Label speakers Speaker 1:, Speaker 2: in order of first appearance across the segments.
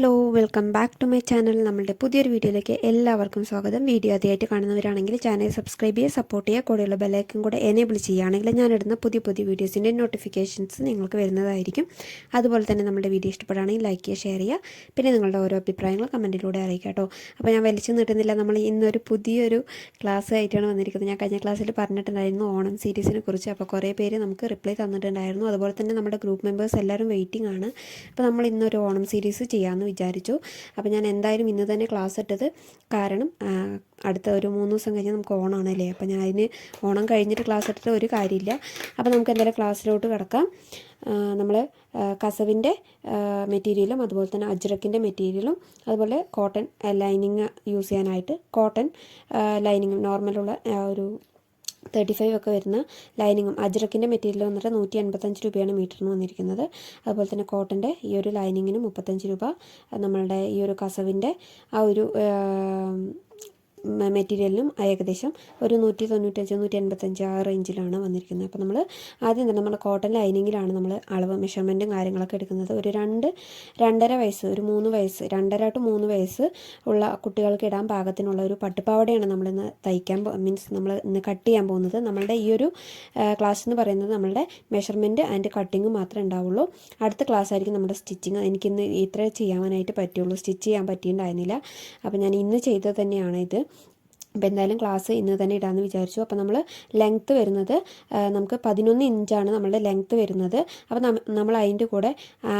Speaker 1: Hello welcome back to my channel. നമ്മളുടെ പുതിയൊരു വീഡിയോയിലേക്ക് എല്ലാവർക്കും സ്വാഗതം. വീഡിയോ ആദ്യമായിട്ട് കാണുന്നവരാണെങ്കിൽ ചാനൽ സബ്സ്ക്രൈബ് ചെയ്യുക സപ്പോർട്ട് ചെയ്യുക കൂടെയുള്ള ബെല്ലൈക്കൻ കൂടെ എനേബിൾ ചെയ്യുകയാണെങ്കിൽ ഞാനിടുന്ന പുതിയ പുതിയ വീഡിയോസിന്റെ നോട്ടിഫിക്കേഷൻസ് നിങ്ങൾക്ക് വരുന്നതായിരിക്കും. അതുപോലെ തന്നെ നമ്മുടെ വീഡിയോ ഇഷ്ടപ്പെടുകയാണെങ്കിൽ ലൈക്ക് ചെയ്യുക ഷെയർ ചെയ്യുക പിന്നെ നിങ്ങളുടെ ഓരോ അഭിപ്രായങ്ങൾ കമന്റിലൂടെ അറിയിക്കുക കേട്ടോ. അപ്പോൾ ഞാൻ വലിച്ചു നീട്ടുന്നില്ല. നമ്മൾ ഇന്നൊരു പുതിയൊരു ക്ലാസ് ആയിട്ടാണ് വന്നിരിക്കുന്നത്. ഞാൻ കഴിഞ്ഞ ക്ലാസ്സിൽ പറഞ്ഞിട്ടുണ്ടായിരുന്നു ഓണം സീരീസിനെ കുറിച്ച്. അപ്പോൾ കുറേ പേര് നമുക്ക് റിപ്ലൈ തന്നിട്ടുണ്ടായിരുന്നു. അതുപോലെ തന്നെ നമ്മുടെ ഗ്രൂപ്പ് മെമ്പേഴ്സ് എല്ലാവരും വെയിറ്റിംഗ് ആണ്. അപ്പോൾ നമ്മൾ ഇന്നൊരു ഓണം സീരീസ് ചെയ്യാമെന്ന് വിചാരിച്ചു. അപ്പോൾ ഞാൻ എന്തായാലും ഇന്ന് തന്നെ ക്ലാസ് ഇട്ടത് കാരണം അടുത്ത ഒരു മൂന്ന് ദിവസം കഴിഞ്ഞാൽ നമുക്ക് ഓണമാണല്ലേ അപ്പോൾ ഞാൻ അതിന് ഓണം കഴിഞ്ഞിട്ട് ക്ലാസ് ഇട്ടിട്ട് ഒരു കാര്യമില്ല. അപ്പോൾ നമുക്ക് എന്തായാലും ക്ലാസ്സിലോട്ട് കിടക്കാം. നമ്മൾ കസവിന്റെ മെറ്റീരിയലും അതുപോലെ തന്നെ അജ്രക്കിന്റെ മെറ്റീരിയലും അതുപോലെ കോട്ടൺ ലൈനിങ് യൂസ് ചെയ്യാനായിട്ട് കോട്ടൺ ലൈനിങ് നോർമലുള്ള ഒരു തേർട്ടി ഫൈവ് ഒക്കെ വരുന്ന ലൈനിങ്ങും അജ്രക്കിന്റെ മെറ്റീരിയൽ വന്നിട്ട് നൂറ്റി എൺപത്തഞ്ച് രൂപയാണ് മീറ്ററിന് വന്നിരിക്കുന്നത്. അതുപോലെ തന്നെ കോട്ടന്റെ ഈ ഒരു ലൈനിങ്ങിന് മുപ്പത്തഞ്ച് രൂപ. നമ്മളുടെ ഈ ഒരു കസവിന്റെ ആ ഒരു മെറ്റീരിയലിനും ഏകദേശം ഒരു നൂറ്റി തൊണ്ണൂറ്റഞ്ച് നൂറ്റി എൺപത്തഞ്ച് ആ റേഞ്ചിലാണ് വന്നിരിക്കുന്നത്. അപ്പോൾ നമ്മൾ ആദ്യം തന്നെ നമ്മൾ കോട്ടൺ ലൈനിങ്ങിലാണ് നമ്മൾ അളവ് മെഷർമെന്റും കാര്യങ്ങളൊക്കെ എടുക്കുന്നത്. ഒരു രണ്ട് രണ്ടര വയസ്സ് ഒരു മൂന്ന് വയസ്സ് രണ്ടര ടു മൂന്ന് വയസ്സ് ഉള്ള കുട്ടികൾക്ക് ഇടാൻ പാകത്തിനുള്ള ഒരു പട്ടുപാവടയാണ് നമ്മളിന്ന് തയ്ക്കാൻ മീൻസ് നമ്മൾ ഇന്ന് കട്ട് ചെയ്യാൻ പോകുന്നത്. നമ്മളുടെ ഈ ഒരു ക്ലാസ് എന്ന് പറയുന്നത് നമ്മളുടെ മെഷർമെന്റ് ആൻഡ് കട്ടിങ് മാത്രമേ ഉണ്ടാവുള്ളൂ. അടുത്ത ക്ലാസ് ആയിരിക്കും നമ്മുടെ സ്റ്റിച്ചിങ് എനിക്കിന്ന് ഇത്ര ചെയ്യാനായിട്ട് പറ്റുള്ളൂ സ്റ്റിച്ച് ചെയ്യാൻ പറ്റിയിട്ടുണ്ടായിരുന്നില്ല. അപ്പോൾ ഞാൻ ഇന്ന് ചെയ്തത് തന്നെയാണ് ഇത്. അപ്പോൾ എന്തായാലും ക്ലാസ് ഇന്ന് തന്നെ ഇടാമെന്ന് വിചാരിച്ചു. അപ്പോൾ നമ്മൾ ലെങ്ത്ത് വരുന്നത് നമുക്ക് പതിനൊന്ന് ഇഞ്ചാണ് നമ്മളുടെ ലെങ്ത്ത് വരുന്നത്. അപ്പോൾ നമ്മ- നമ്മൾ അതിന്റെ കൂടെ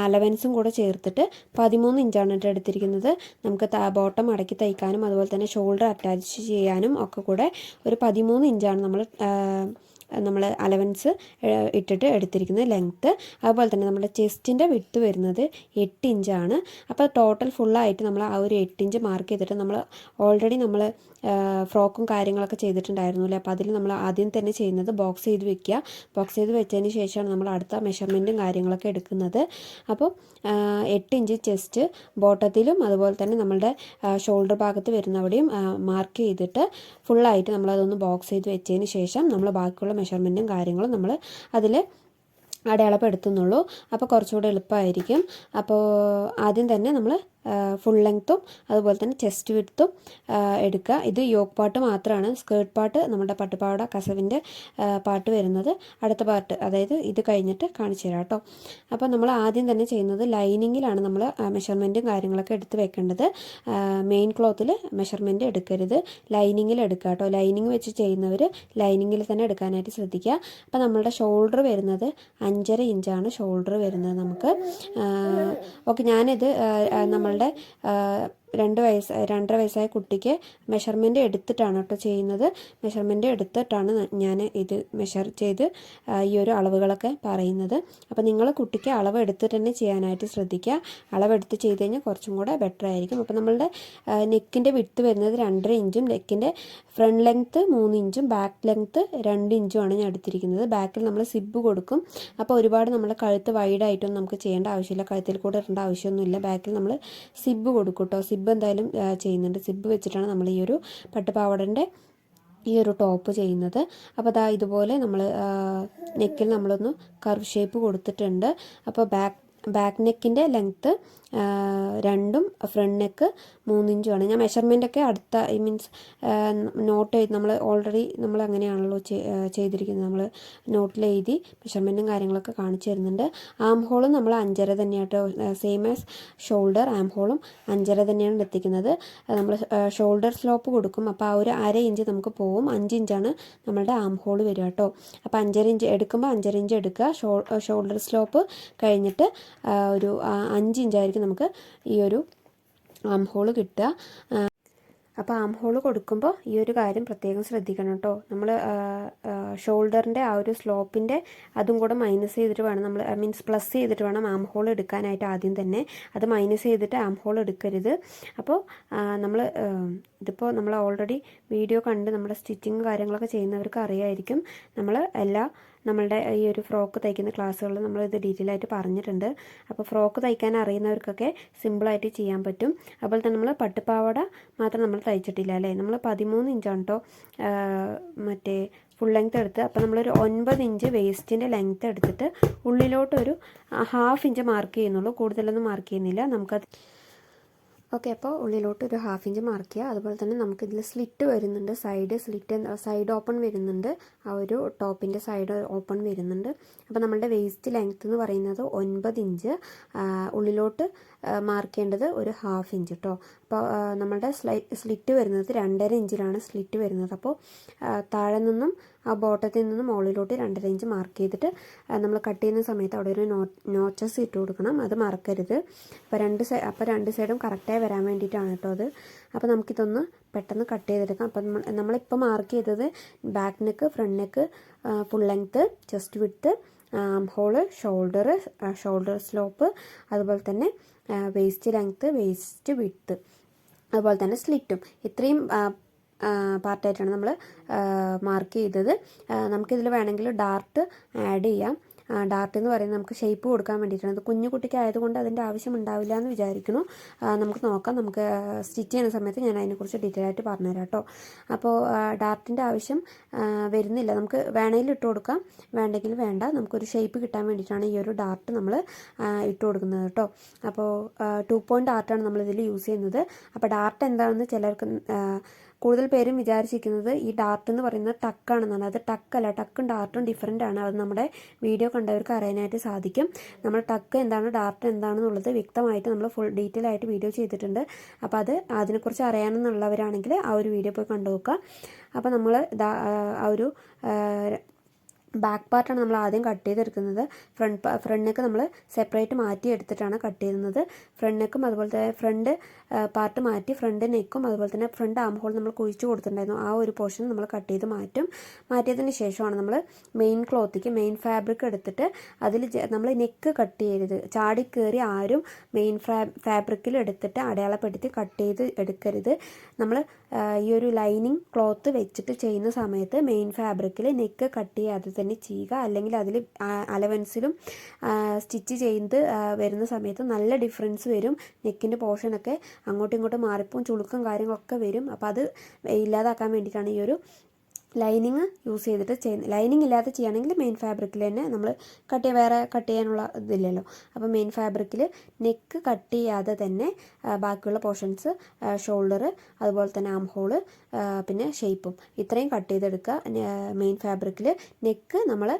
Speaker 1: അലവൻസും കൂടെ ചേർത്തിട്ട് പതിമൂന്ന് ഇഞ്ചാണ് കേട്ടോ എടുത്തിരിക്കുന്നത്. നമുക്ക് ബോട്ടം അടക്കി തയ്ക്കാനും അതുപോലെ തന്നെ ഷോൾഡർ അറ്റാച്ച് ചെയ്യാനും ഒക്കെ കൂടെ ഒരു പതിമൂന്ന് ഇഞ്ചാണ് നമ്മൾ നമ്മൾ അലവൻസ് ഇട്ടിട്ട് എടുത്തിരിക്കുന്നത് ലെങ്ത്ത് അതുപോലെ തന്നെ നമ്മുടെ ചെസ്റ്റിന്റെ വിട്ട് വരുന്നത് എട്ട് ഇഞ്ചാണ് അപ്പോൾ ടോട്ടൽ ഫുള്ളായിട്ട് നമ്മൾ ആ ഒരു എട്ട് ഇഞ്ച് മാർക്ക് ചെയ്തിട്ട് നമ്മൾ ഓൾറെഡി നമ്മൾ ഫ്രോക്കും കാര്യങ്ങളൊക്കെ ചെയ്തിട്ടുണ്ടായിരുന്നു അല്ലേ അപ്പോൾ അതിൽ നമ്മൾ ആദ്യം തന്നെ ചെയ്യുന്നത് ബോക്സ് ചെയ്ത് വെക്കുക. ബോക്സ് ചെയ്ത് വെച്ചതിന് ശേഷമാണ് നമ്മൾ അടുത്ത മെഷർമെന്റും കാര്യങ്ങളൊക്കെ എടുക്കുന്നത്. അപ്പോൾ എട്ട് ഇഞ്ച് ചെസ്റ്റ് ബോട്ടത്തിലും അതുപോലെ തന്നെ നമ്മളുടെ ഷോൾഡർ ഭാഗത്ത് വരുന്നവിടെയും മാർക്ക് ചെയ്തിട്ട് ഫുള്ളായിട്ട് നമ്മളതൊന്ന് ബോക്സ് ചെയ്ത് വെച്ചതിന് ശേഷം നമ്മൾ ബാക്കിയുള്ള മെഷർമെന്റും കാര്യങ്ങളും നമ്മൾ അതിൽ അടയാളപ്പെടുത്തുന്നുള്ളൂ. അപ്പോൾ കുറച്ചുകൂടെ എളുപ്പമായിരിക്കും. അപ്പോൾ ആദ്യം തന്നെ നമ്മൾ ഫുൾ ലെങ്ത്തും അതുപോലെ തന്നെ ചെസ്റ്റ് വിടുത്തും എടുക്കുക. ഇത് യോക്ക് പാട്ട് മാത്രമാണ് സ്കേർട്ട് പാട്ട് നമ്മുടെ പട്ടുപാവട കസവിന്റെ പാട്ട് വരുന്നത്. അടുത്ത പാട്ട് അതായത് ഇത് കഴിഞ്ഞിട്ട് കാണിച്ചു തരാം കേട്ടോ. അപ്പോൾ നമ്മൾ ആദ്യം തന്നെ ചെയ്യുന്നത് ലൈനിങ്ങിലാണ് നമ്മൾ മെഷർമെന്റും കാര്യങ്ങളൊക്കെ എടുത്ത് വെക്കേണ്ടത്. മെയിൻ ക്ലോത്തിൽ മെഷർമെന്റ് എടുക്കരുത്. ലൈനിങ്ങിൽ എടുക്കുക കേട്ടോ. ലൈനിങ് വെച്ച് ചെയ്യുന്നവർ ലൈനിങ്ങിൽ തന്നെ എടുക്കാനായിട്ട് ശ്രദ്ധിക്കുക. അപ്പോൾ നമ്മളുടെ ഷോൾഡർ വരുന്നത് അഞ്ചര ഇഞ്ചാണ് ഷോൾഡർ വരുന്നത് നമുക്ക്. ഓക്കെ ഞാനിത് ആ, നമ്മളുടെ രണ്ട് വയസ്സ് രണ്ടര വയസ്സായ കുട്ടിക്ക് മെഷർമെന്റ് എടുത്തിട്ടാണ് കേട്ടോ ചെയ്യുന്നത്. മെഷർമെന്റ് എടുത്തിട്ടാണ് ഞാൻ ഇത് മെഷർ ചെയ്ത് ഈ ഒരു അളവുകളൊക്കെ പറയുന്നത്. അപ്പോൾ നിങ്ങൾ കുട്ടിക്ക് അളവ് എടുത്തിട്ട് തന്നെ ചെയ്യാനായിട്ട് ശ്രദ്ധിക്കുക. അളവെടുത്ത് ചെയ്ത് കഴിഞ്ഞാൽ കുറച്ചും കൂടെ ബെറ്റർ ആയിരിക്കും. അപ്പോൾ നമ്മളുടെ നെക്കിന്റെ വിട്ട് വരുന്നത് രണ്ടര ഇഞ്ചും നെക്കിന്റെ ഫ്രണ്ട് ലെങ്ത്ത് മൂന്ന് ഇഞ്ചും ബാക്ക് ലെങ്ത്ത് രണ്ട് ഇഞ്ചുമാണ് ഞാൻ എടുത്തിരിക്കുന്നത്. ബാക്കിൽ നമ്മൾ സിബ് കൊടുക്കും. അപ്പോൾ ഒരുപാട് നമ്മൾ കഴുത്ത് വൈഡായിട്ടൊന്നും നമുക്ക് ചെയ്യേണ്ട ആവശ്യമില്ല. കഴുത്തിൽ കൂടെ ഇടേണ്ട ആവശ്യമൊന്നുമില്ല. ബാക്കിൽ നമ്മൾ സിബ് കൊടുക്കും കേട്ടോ. സിബ് എന്തായാലും ആ, ചെയ്യുന്നുണ്ട്. സിബ് വെച്ചിട്ടാണ് നമ്മൾ ഈ ഒരു പട്ടുപാവടന്റെ ഈ ഒരു ടോപ്പ് ചെയ്യുന്നത്. അപ്പോൾ അതാ ഇതുപോലെ നമ്മൾ നെക്കിൽ നമ്മളൊന്ന് കർവ് ഷേപ്പ് കൊടുത്തിട്ടുണ്ട്. അപ്പോൾ ബാക്ക് ബാക്ക് നെക്കിന്റെ ലെങ്ത്ത് രണ്ടും ഫ്രണ്ട് നെക്ക് മൂന്നിഞ്ചുമാണ്. ഞാൻ മെഷർമെന്റ് ഒക്കെ അടുത്ത ഐ മീൻസ് നോട്ട് എഴുതി നമ്മൾ ഓൾറെഡി നമ്മൾ അങ്ങനെയാണല്ലോ ചെയ്തിരിക്കുന്നത്. നമ്മൾ നോട്ടിൽ എഴുതി മെഷർമെന്റും കാര്യങ്ങളൊക്കെ കാണിച്ചു തരുന്നുണ്ട്. ആം ഹോളും നമ്മൾ അഞ്ചര തന്നെയാട്ടോ സെയിം ആസ് ഷോൾഡർ ആം ഹോളും അഞ്ചര തന്നെയാണ് എത്തിക്കുന്നത് നമ്മൾ ഷോൾഡർ സ്ലോപ്പ് കൊടുക്കും. അപ്പോൾ ആ ഒരു അര ഇഞ്ച് നമുക്ക് പോവും. അഞ്ച് ഇഞ്ചാണ് നമ്മളുടെ ആം ഹോൾ വരിക കേട്ടോ അപ്പോൾ അഞ്ചര ഇഞ്ച് എടുക്കുമ്പോൾ അഞ്ചര ഇഞ്ച് എടുക്കുക. ഷോൾഡർ സ്ലോപ്പ് കഴിഞ്ഞിട്ട് ഒരു അഞ്ച് ഇഞ്ചായിരിക്കും നമുക്ക് ഈ ഒരു ആം ഹോൾ കിട്ടുക. അപ്പോൾ ആം ഹോൾ കൊടുക്കുമ്പോൾ ഈ ഒരു കാര്യം പ്രത്യേകം ശ്രദ്ധിക്കണം കേട്ടോ. നമ്മൾ ഷോൾഡറിന്റെ ആ ഒരു സ്ലോപ്പിന്റെ അതും കൂടെ മൈനസ് ചെയ്തിട്ട് വേണം നമ്മൾ മീൻസ് പ്ലസ് ചെയ്തിട്ട് വേണം ആം ഹോൾ എടുക്കാനായിട്ട് ആദ്യം തന്നെ. അത് മൈനസ് ചെയ്തിട്ട് ആം ഹോൾ എടുക്കരുത്. അപ്പോൾ നമ്മൾ ഇതിപ്പോൾ നമ്മൾ ഓൾറെഡി വീഡിയോ കണ്ട് നമ്മുടെ സ്റ്റിച്ചിങ് കാര്യങ്ങളൊക്കെ ചെയ്യുന്നവർക്ക് അറിയായിരിക്കും. നമ്മൾ എല്ലാ നമ്മളുടെ ഈ ഒരു ഫ്രോക്ക് തയ്ക്കുന്ന ക്ലാസ്സുകളിൽ നമ്മൾ ഇത് ഡീറ്റെയിൽ ആയിട്ട് പറഞ്ഞിട്ടുണ്ട്. അപ്പോൾ ഫ്രോക്ക് തയ്ക്കാൻ അറിയുന്നവർക്കൊക്കെ സിമ്പിളായിട്ട് ചെയ്യാൻ പറ്റും. അതുപോലെ തന്നെ നമ്മൾ പട്ടുപാവാട മാത്രം നമ്മൾ തയ്ച്ചിട്ടില്ല അല്ലേ? നമ്മൾ പതിമൂന്ന് ഇഞ്ചാണ് കേട്ടോ മറ്റേ ഫുൾ ലെങ്ത് എടുത്ത് അപ്പോൾ നമ്മളൊരു ഒൻപത് ഇഞ്ച് വേസ്റ്റിന്റെ ലെങ്ത് എടുത്തിട്ട് ഉള്ളിലോട്ടൊരു ഹാഫ് ഇഞ്ച് മാർക്ക് ചെയ്യുന്നുള്ളൂ. കൂടുതലൊന്നും മാർക്ക് ചെയ്യുന്നില്ല. നമുക്കത് ഓക്കെ അപ്പോൾ ഉള്ളിലോട്ട് ഒരു ഹാഫ് ഇഞ്ച് മാർക്ക് ചെയ്യുക. അതുപോലെ തന്നെ നമുക്ക് ഇതിൽ സ്ലിറ്റ് വരുന്നുണ്ട്. സൈഡ് സ്ലിറ്റ് സൈഡ് ഓപ്പൺ വരുന്നുണ്ട്. ആ ഒരു ടോപ്പിന്റെ സൈഡ് ഓപ്പൺ വരുന്നുണ്ട്. അപ്പോൾ നമ്മുടെ വേസ്റ്റ് ലെങ്ത് എന്ന് പറയുന്നത് ഒൻപത് ഇഞ്ച് ഉള്ളിലോട്ട് മാർക്ക് ചെയ്യേണ്ടത് ഒരു ഹാഫ് ഇഞ്ച് കേട്ടോ അപ്പോൾ നമ്മുടെ സ്ലൈ സ്ലിറ്റ് വരുന്നത് രണ്ടര ഇഞ്ചിലാണ് സ്ലിറ്റ് വരുന്നത്. അപ്പോൾ താഴെ നിന്നും ആ ബോട്ടത്തിൽ നിന്ന് മുകളിലോട്ട് രണ്ടര ഇഞ്ച് മാർക്ക് ചെയ്തിട്ട് നമ്മൾ കട്ട് ചെയ്യുന്ന സമയത്ത് അവിടെ ഒരു നോച്ചസ് ഇട്ട് കൊടുക്കണം. അത് മറക്കരുത്. അപ്പോൾ രണ്ട് സൈ അപ്പോൾ രണ്ട് സൈഡും കറക്റ്റായി വരാൻ വേണ്ടിയിട്ടാണ് കേട്ടോ അത്. അപ്പോൾ നമുക്കിതൊന്ന് പെട്ടെന്ന് കട്ട് ചെയ്തെടുക്കാം. അപ്പം നമ്മളിപ്പോൾ മാർക്ക് ചെയ്തത് back neck front neck full length chest width arm hole shoulder shoulder slope അതുപോലെ തന്നെ വേസ്റ്റ് ലെങ്ത്ത് വേസ്റ്റ് വിട്ത്ത് അതുപോലെ തന്നെ സ്ലിറ്റും ഇത്രയും പാർട്ടായിട്ടാണ് നമ്മൾ മാർക്ക് ചെയ്തത്. നമുക്കിതിൽ വേണമെങ്കിൽ ഡാർട്ട് ആഡ് ചെയ്യാം. ഡാർട്ട് എന്ന് പറയുന്നത് നമുക്ക് ഷേപ്പ് കൊടുക്കാൻ വേണ്ടിയിട്ടാണ്. അത് കുഞ്ഞു കുട്ടിക്കായതുകൊണ്ട് അതിന്റെ ആവശ്യം ഉണ്ടാവില്ല എന്ന് വിചാരിക്കുന്നു. നമുക്ക് നോക്കാം. നമുക്ക് സ്റ്റിച്ച് ചെയ്യുന്ന സമയത്ത് ഞാൻ അതിനെക്കുറിച്ച് ഡീറ്റെയിൽ ആയിട്ട് പറഞ്ഞുതരാം കേട്ടോ. അപ്പോൾ ഡാർട്ടിന്റെ ആവശ്യം വരുന്നില്ല. നമുക്ക് വേണമെങ്കിൽ ഇട്ട് കൊടുക്കാം. വേണ്ടെങ്കിൽ വേണ്ട. നമുക്കൊരു ഷേപ്പ് കിട്ടാൻ വേണ്ടിയിട്ടാണ് ഈ ഒരു ഡാർട്ട് നമ്മൾ ഇട്ട് കൊടുക്കുന്നത് കേട്ടോ. അപ്പോൾ ടു പോയിന്റ് ഡാർട്ടാണ് നമ്മളിതിൽ യൂസ് ചെയ്യുന്നത്. അപ്പോൾ ഡാർട്ട് എന്താണെന്ന് ചിലർക്ക് കൂടുതൽ പേരും വിചാരിച്ചിരിക്കുന്നത് ഈ ഡാർട്ട് എന്ന് പറയുന്നത് ടക്കാണെന്നാണ് അത് ടക്കല്ല ടക്കും ഡാർട്ടും ഡിഫറെന്റ് ആണ്. അത് നമ്മുടെ വീഡിയോ കണ്ടവർക്ക് അറിയാനായിട്ട് സാധിക്കും. നമ്മൾ ടക്ക് എന്താണ് ഡാർട്ട് എന്താണെന്നുള്ളത് വ്യക്തമായിട്ട് നമ്മൾ ഫുൾ ഡീറ്റെയിൽ ആയിട്ട് വീഡിയോ ചെയ്തിട്ടുണ്ട്. അപ്പോൾ അത് അതിനെക്കുറിച്ച് അറിയാനെന്നുള്ളവരാണെങ്കിൽ ആ ഒരു വീഡിയോ പോയി കണ്ടു നോക്കുക അപ്പോൾ നമ്മൾ ആ ഒരു ബാക്ക് പാർട്ടാണ് നമ്മൾ ആദ്യം കട്ട് ചെയ്തെടുക്കുന്നത്. ഫ്രണ്ട് ഫ്രണ്ട് നെക്ക് നമ്മൾ സെപ്പറേറ്റ് മാറ്റി എടുത്തിട്ടാണ് കട്ട് ചെയ്യുന്നത് ഫ്രണ്ട് നെക്കും അതുപോലെ തന്നെ ഫ്രണ്ട് പാർട്ട് മാറ്റി ഫ്രണ്ട് നെക്കും അതുപോലെ തന്നെ ഫ്രണ്ട് ആം ഹോൾ നമ്മൾ കുഴിച്ച് കൊടുത്തിട്ടുണ്ടായിരുന്നു. ആ ഒരു പോർഷൻ നമ്മൾ കട്ട് ചെയ്ത് മാറ്റും. മാറ്റിയതിന് ശേഷമാണ് നമ്മൾ മെയിൻ ക്ലോത്തിക്ക് മെയിൻ ഫാബ്രിക് എടുത്തിട്ട് അതിൽ നമ്മൾ നെക്ക് കട്ട് ചെയ്യരുത്. ചാടി കയറി ആരും മെയിൻ ഫാബ്രിക്കിൽ എടുത്തിട്ട് അടയാളപ്പെടുത്തി കട്ട് ചെയ്ത് എടുക്കരുത്. നമ്മൾ ഈ ഒരു ലൈനിങ് ക്ലോത്ത് വെച്ചിട്ട് ചെയ്യുന്ന സമയത്ത് മെയിൻ ഫാബ്രിക്കിൽ നെക്ക് കട്ട് ചെയ്യാതെ തന്നെ ചെയ്യുക. അല്ലെങ്കിൽ അതിൽ അലവൻസിലും സ്റ്റിച്ച് ചെയ്ത് വരുന്ന സമയത്ത് നല്ല ഡിഫറൻസ് വരും. നെക്കിന്റെ പോർഷനൊക്കെ അങ്ങോട്ടും ഇങ്ങോട്ടും മാറിപ്പോവും ചുളുക്കും കാര്യങ്ങളൊക്കെ വരും. അപ്പോൾ അത് ഇല്ലാതാക്കാൻ വേണ്ടിയിട്ടാണ് ഈ ഒരു ലൈനിങ് യൂസ് ചെയ്തിട്ട് ചെയ്യുന്നത് ലൈനിങ് ഇല്ലാതെ ചെയ്യുകയാണെങ്കിൽ മെയിൻ ഫാബ്രിക്കിൽ തന്നെ നമ്മൾ കട്ട് ചെയ്യാൻ വേറെ കട്ട് ചെയ്യാനുള്ള ഇതില്ലല്ലോ. അപ്പോൾ മെയിൻ ഫാബ്രിക്കിൽ നെക്ക് കട്ട് ചെയ്യാതെ തന്നെ ബാക്കിയുള്ള പോർഷൻസ് ഷോൾഡർ അതുപോലെ തന്നെ ആം ഹോൾ പിന്നെ ഷേപ്പും ഇത്രയും കട്ട് ചെയ്തെടുക്കുക. മെയിൻ ഫാബ്രിക്കിൽ നെക്ക് നമ്മൾ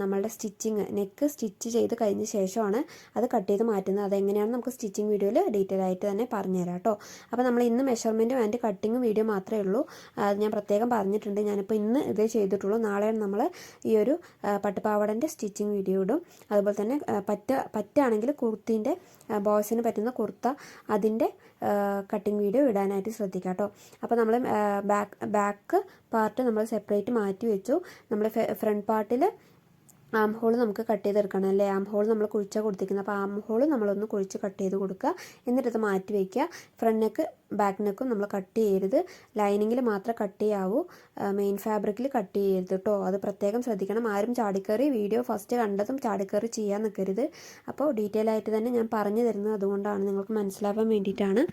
Speaker 1: നമ്മളുടെ സ്റ്റിച്ചിങ് നെക്ക് സ്റ്റിച്ച് ചെയ്ത് കഴിഞ്ഞ ശേഷമാണ് അത് കട്ട് ചെയ്ത് മാറ്റുന്നത്. അതെങ്ങനെയാണ് നമുക്ക് സ്റ്റിച്ചിങ് വീഡിയോയിൽ ഡീറ്റെയിൽ ആയിട്ട് തന്നെ പറഞ്ഞുതരാം കേട്ടോ അപ്പോൾ നമ്മൾ ഇന്ന് മെഷർമെന്റും ആൻഡ് കട്ടിങ്ങും വീഡിയോ മാത്രമേ ഉള്ളൂ. അത് ഞാൻ പ്രത്യേകം പറഞ്ഞിട്ടുണ്ട്. ഞാനിപ്പോൾ ഇന്ന് ഇതേ ചെയ്തിട്ടുള്ളൂ. നാളെ നമ്മൾ ഈ ഒരു പട്ടുപാവടന്റെ സ്റ്റിച്ചിങ് വീഡിയോ ഇടും. അതുപോലെ തന്നെ പറ്റ പറ്റാണെങ്കിൽ കുർത്തീന്റെ ബോയ്സിന് പറ്റുന്ന കുർത്ത അതിന്റെ കട്ടിങ് വീഡിയോ ഇടാനായിട്ട് ശ്രദ്ധിക്കുക കേട്ടോ. അപ്പോൾ നമ്മൾ ബാക്ക് ബാക്ക് പാർട്ട് നമ്മൾ സെപ്പറേറ്റ് മാറ്റി വെച്ചു. നമ്മൾ ഫ്രണ്ട് പാർട്ടിൽ ആം ഹോൾ നമുക്ക് കട്ട് ചെയ്തെടുക്കണം അല്ലേ? ആം ഹോൾ നമ്മൾ കുഴിച്ചാൽ കൊടുത്തിരിക്കുന്നത്. അപ്പോൾ ആം ഹോൾ നമ്മളൊന്ന് കുഴിച്ച് കട്ട് ചെയ്ത് കൊടുക്കുക. എന്നിട്ട് അത് മാറ്റി വയ്ക്കുക ഫ്രണ്ട് നെക്ക് ബാക്ക് നെക്കും നമ്മൾ കട്ട് ചെയ്യരുത്. ലൈനിങ്ങിൽ മാത്രം കട്ട് ചെയ്യാവൂ. മെയിൻ ഫാബ്രിക്കിൽ കട്ട് ചെയ്യരുത് കേട്ടോ അത് പ്രത്യേകം ശ്രദ്ധിക്കണം. ആരും ചാടിക്കറി വീഡിയോ ഫസ്റ്റ് കണ്ടതും ചാടിക്കറി ചെയ്യാൻ നിൽക്കരുത് അപ്പോൾ ഡീറ്റെയിൽ ആയിട്ട് തന്നെ ഞാൻ പറഞ്ഞു തരുന്നത് അതുകൊണ്ടാണ് നിങ്ങൾക്ക് മനസ്സിലാവാൻ വേണ്ടിയിട്ടാണ്.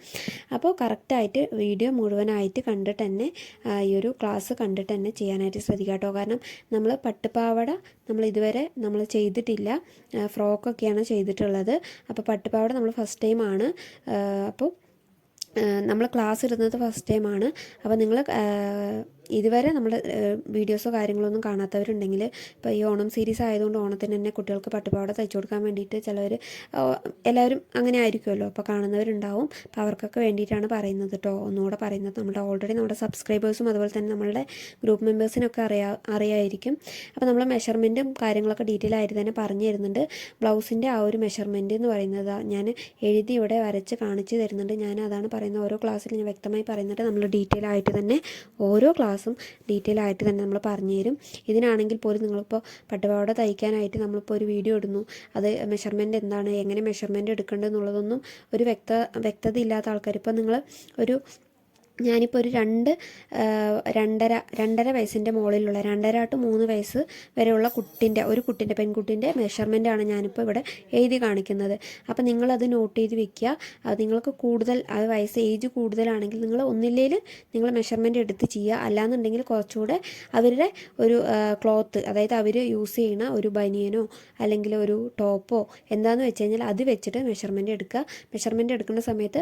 Speaker 1: അപ്പോൾ കറക്റ്റായിട്ട് വീഡിയോ മുഴുവനായിട്ട് കണ്ടിട്ട് തന്നെ ഈ ഒരു ക്ലാസ് കണ്ടിട്ട് തന്നെ ചെയ്യാനായിട്ട് ശ്രദ്ധിക്കുക കേട്ടോ കാരണം നമ്മൾ പട്ടുപാവട നമ്മൾ ഇതുവരെ നമ്മൾ ചെയ്തിട്ടില്ല. ഫ്രോക്കൊക്കെയാണ് ചെയ്തിട്ടുള്ളത്. അപ്പോൾ പട്ടുപാവട നമ്മൾ ഫസ്റ്റ് ടൈമാണ് അപ്പോൾ നമ്മൾ ക്ലാസ് ഇടുന്നത് ഫസ്റ്റ് ടൈമാണ് അപ്പോൾ നിങ്ങൾ ഇതുവരെ നമ്മൾ വീഡിയോസോ കാര്യങ്ങളോ ഒന്നും കാണാത്തവരുണ്ടെങ്കിൽ ഇപ്പോൾ ഈ ഓണം സീരീസ് ആയതുകൊണ്ട് ഓണത്തിന് തന്നെ കുട്ടികൾക്ക് പട്ടുപാവട തയ്ച്ചു കൊടുക്കാൻ വേണ്ടിയിട്ട് ചിലവർ എല്ലാവരും അങ്ങനെ ആയിരിക്കുമല്ലോ അപ്പോൾ കാണുന്നവരുണ്ടാവും. അപ്പോൾ അവർക്കൊക്കെ വേണ്ടിയിട്ടാണ് പറയുന്നത് കേട്ടോ ഒന്നുകൂടെ പറയുന്നത് നമ്മുടെ ഓൾറെഡി നമ്മുടെ സബ്സ്ക്രൈബേഴ്സും അതുപോലെ തന്നെ നമ്മളുടെ ഗ്രൂപ്പ് മെമ്പേഴ്സിനൊക്കെ അറിയാ അറിയായിരിക്കും. അപ്പോൾ നമ്മൾ മെഷർമെന്റും കാര്യങ്ങളൊക്കെ ഡീറ്റെയിൽ ആയിട്ട് തന്നെ പറഞ്ഞു തരുന്നുണ്ട്. ബ്ലൗസിന്റെ ആ ഒരു മെഷർമെന്റ് എന്ന് പറയുന്നത് ഞാൻ എഴുതി ഇവിടെ വരച്ച് കാണിച്ചു തരുന്നുണ്ട്. ഞാൻ അതാണ് പറയുന്നത്. ഓരോ ക്ലാസ്സിൽ ഞാൻ വ്യക്തമായി പറയുന്നുണ്ട്. നമ്മൾ ഡീറ്റെയിൽ ആയിട്ട് തന്നെ ഓരോ ക്ലാസ്സും ഡീറ്റെയിൽ ആയിട്ട് തന്നെ നമ്മൾ പറഞ്ഞു തരും. ഇതിനാണെങ്കിൽ പോലും നിങ്ങളിപ്പോൾ പട്ടുപാവാട തയ്ക്കാനായിട്ട് നമ്മളിപ്പോൾ ഒരു വീഡിയോ ഇടുന്നു. അത് മെഷർമെന്റ് എന്താണ്? എങ്ങനെ മെഷർമെന്റ് എടുക്കേണ്ടത് എന്നുള്ളതൊന്നും ഒരു വ്യക്ത വ്യക്തത ഇല്ലാത്ത ആൾക്കാർ ഇപ്പോൾ നിങ്ങൾ ഒരു ഞാനിപ്പോൾ ഒരു രണ്ട് രണ്ടര രണ്ടര വയസ്സിന്റെ മുകളിലുള്ള രണ്ടര ടു മൂന്ന് വയസ്സ് വരെയുള്ള കുട്ടിന്റെ ഒരു കുട്ടിന്റെ പെൺകുട്ടിന്റെ മെഷർമെന്റാണ് ഞാനിപ്പോൾ ഇവിടെ എഴുതി കാണിക്കുന്നത്. അപ്പോൾ നിങ്ങളത് നോട്ട് ചെയ്ത് വെക്കുക. അത് നിങ്ങൾക്ക് കൂടുതൽ ആ വയസ്സ് ഏജ് കൂടുതലാണെങ്കിൽ നിങ്ങൾ ഒന്നില്ലേൽ നിങ്ങൾ മെഷർമെന്റ് എടുത്ത് ചെയ്യുക. അല്ലാന്നുണ്ടെങ്കിൽ കുറച്ചുകൂടെ അവരുടെ ഒരു ക്ലോത്ത് അതായത് അവർ യൂസ് ചെയ്യുന്ന ഒരു ബനിയനോ അല്ലെങ്കിൽ ഒരു ടോപ്പോ എന്താണെന്ന് വെച്ച് കഴിഞ്ഞാൽ അത് വെച്ചിട്ട് മെഷർമെന്റ് എടുക്കുക. മെഷർമെന്റ് എടുക്കുന്ന സമയത്ത്